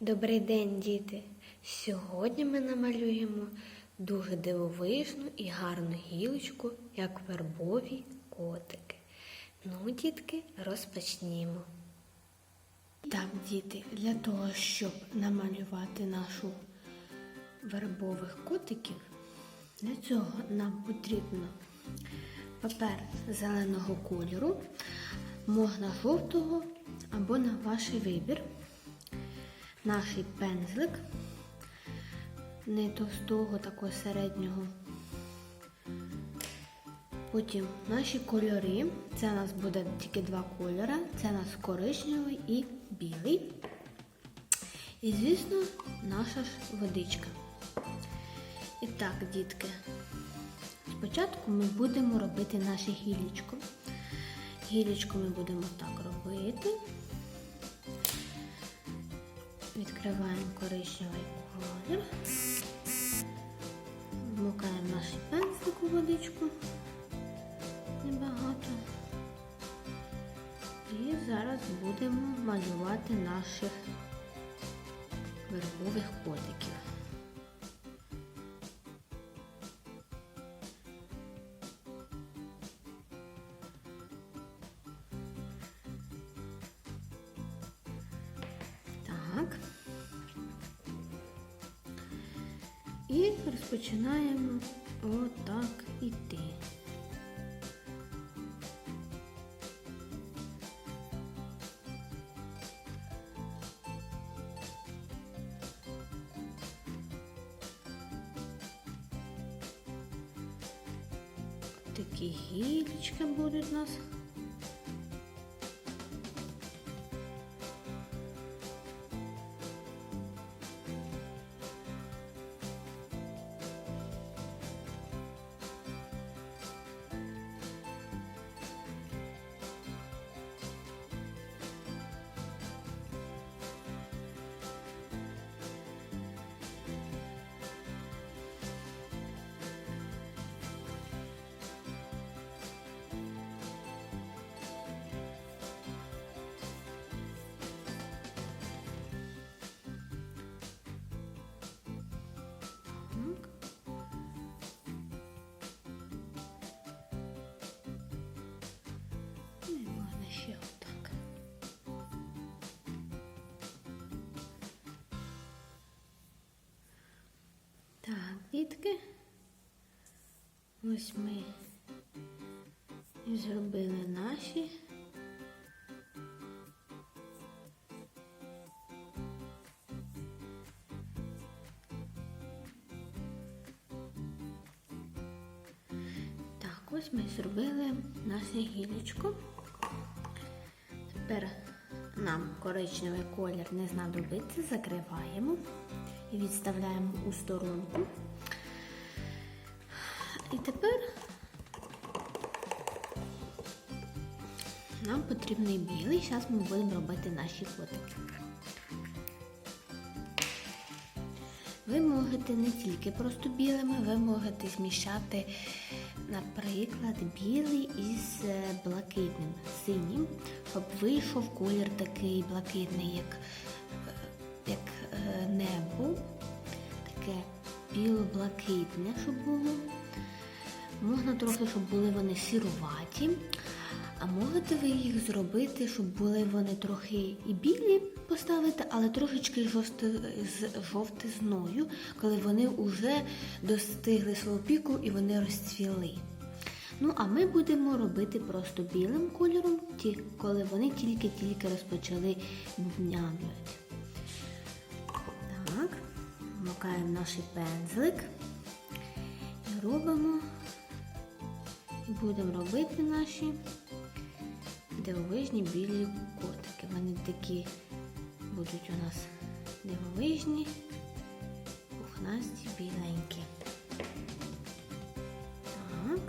Добрий день, діти! Сьогодні ми намалюємо дуже дивовижну і гарну гілочку, як вербові котики. Ну, дітки, розпочнімо. Так, діти, для того, щоб намалювати нашу вербових котиків, для цього нам потрібно папер зеленого кольору, можна жовтого або на ваш вибір наш пензлик, не товстого, такого середнього. Потім наші кольори. Це у нас буде тільки два кольори. Це у нас коричневий і білий. І, звісно, наша ж водичка. І так, дітки, спочатку ми будемо робити наше гілічко. Гілічко ми будемо так робити. Відкриваємо коричневий колір, вмикаємо наш пензлик водичку небагато. І зараз будемо малювати наших вербових котиків. І розпочинаємо отак іти. Такі гілечки будуть у нас. Так. Ось ми і зробили наші. Так, ось ми зробили наше гілечко. Тепер нам коричневий колір не знадобиться, закриваємо і відставляємо у сторонку. І тепер нам потрібний білий. Зараз ми будемо робити наші котики. Ви можете не тільки просто білими, ви можете змішати, наприклад, білий із е, блакитним, синім, щоб вийшов колір такий блакитний, як, е, як е, небо, таке біло-блакитне, щоб було. Можна трохи, щоб були вони сіруваті, а можете ви їх зробити, щоб були вони трохи і білі поставити, але трошечки жовти, з жовтизною, коли вони вже достигли свого піку і вони розцвіли. Ну, а ми будемо робити просто білим кольором, коли вони тільки-тільки розпочали бубнянути. Так, вмикаємо наш пензлик і робимо і будемо робити наші дивовижні білі котики. Вони такі будуть у нас дивовижні, пухнасті, біленькі. Так.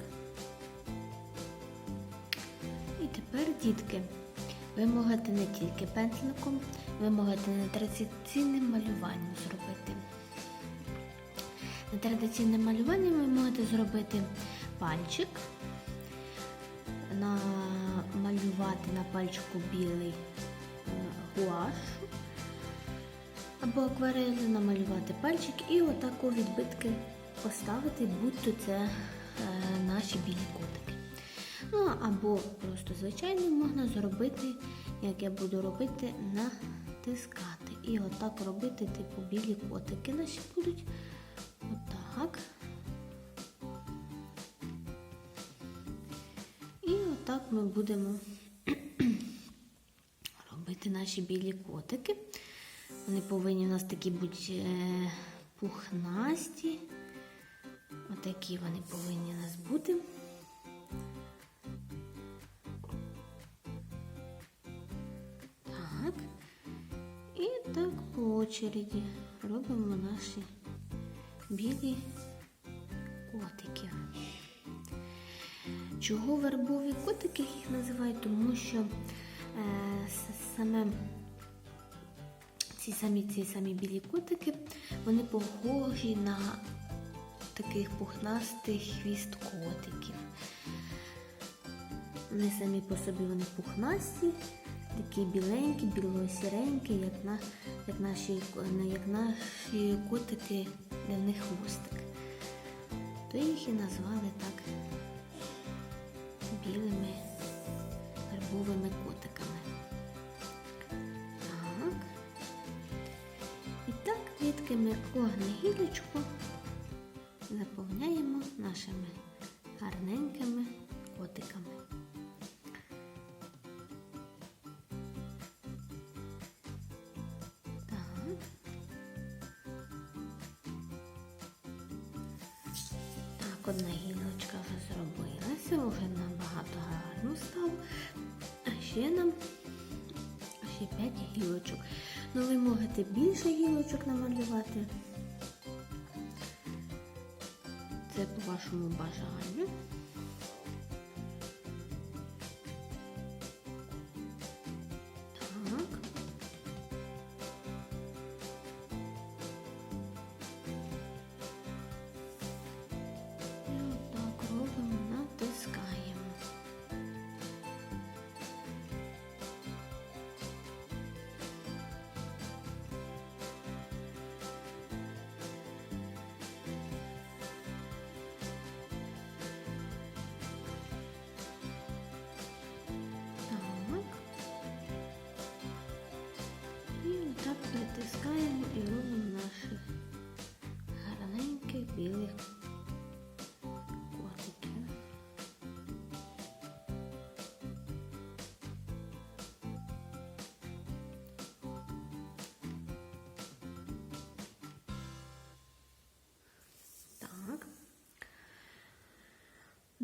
І тепер, дітки, ви можете не тільки пензликом, ви можете нетрадиційним малюванням зробити. Нетрадиційним малюванням ви можете зробити пальчик, пальчику білий е, гуаш, або акварелью намалювати пальчик і отак у відбитки поставити, будь-то це е, наші білі котики. Ну або просто звичайно можна зробити, як я буду робити, натискати. І отак робити, типу, білі котики наші будуть. Отак. І отак ми будемо робити наші білі котики. Вони повинні у нас такі бути е, пухнасті. Отакі вони повинні у нас бути. Так. І так по очереді робимо наші білі котики. Чого вербові котики їх називають? Тому що саме ці самі ці самі білі котики, вони похожі на таких пухнастих хвіст котиків. Вони самі по собі вони пухнасті, такі біленькі, біло-сіренькі, як, на, як, наші, як наші котики, в них хвостик. То їх і назвали так білими так, квітки ми кожну гілочку заповняємо нашими гарненькими котиками. Так. Одна гілочка вже зробилася, вже набагато гарно стало. А ще нам ще 5 гілочок. Ну, ви можете більше гілочок намалювати. Це по вашому бажанню.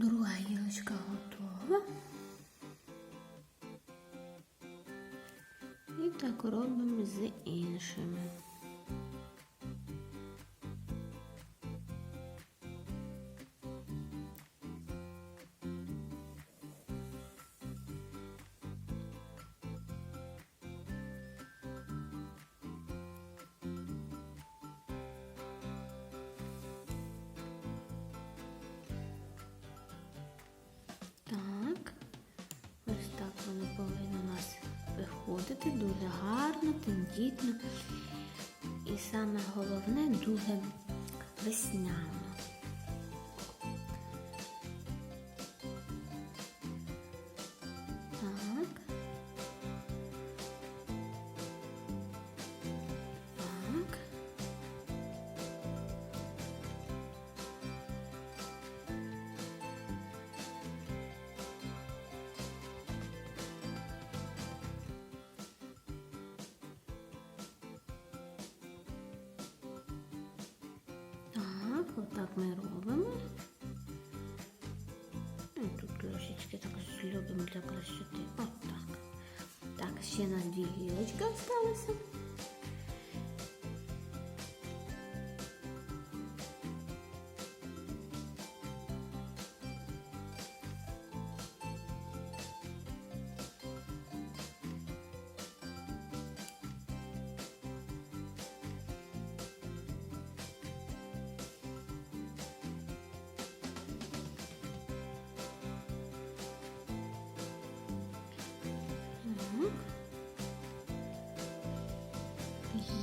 Друга гілочка готова. І так робимо з іншими. Виходити дуже гарно, тендітно. І саме головне дуже весняно. Ми робимо. Ну, Тут трошечки так зробимо для красоти. Отак. Так, ще на дві гілочки залишилося.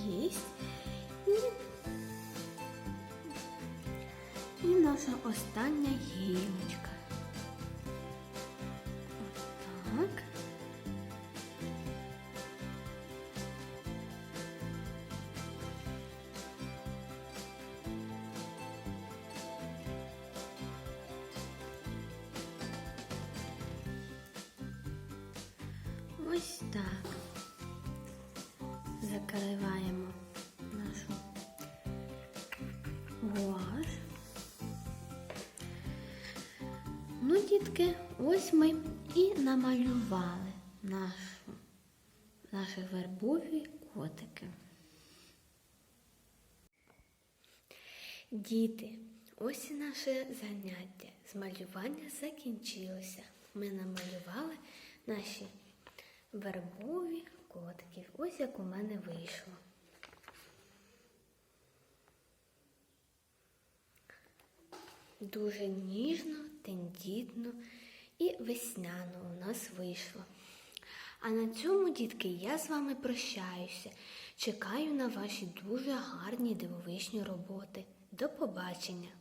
є. І, і наша остання гілочка. Отак. Ось так. Дітки, ось ми і намалювали нашу, наші вербові котики. Діти, ось і наше заняття з малювання закінчилося. Ми намалювали наші вербові котиків. Ось як у мене вийшло. Дуже ніжно, тендітно і весняно у нас вийшло. А на цьому, дітки, я з вами прощаюся. Чекаю на ваші дуже гарні дивовижні роботи. До побачення!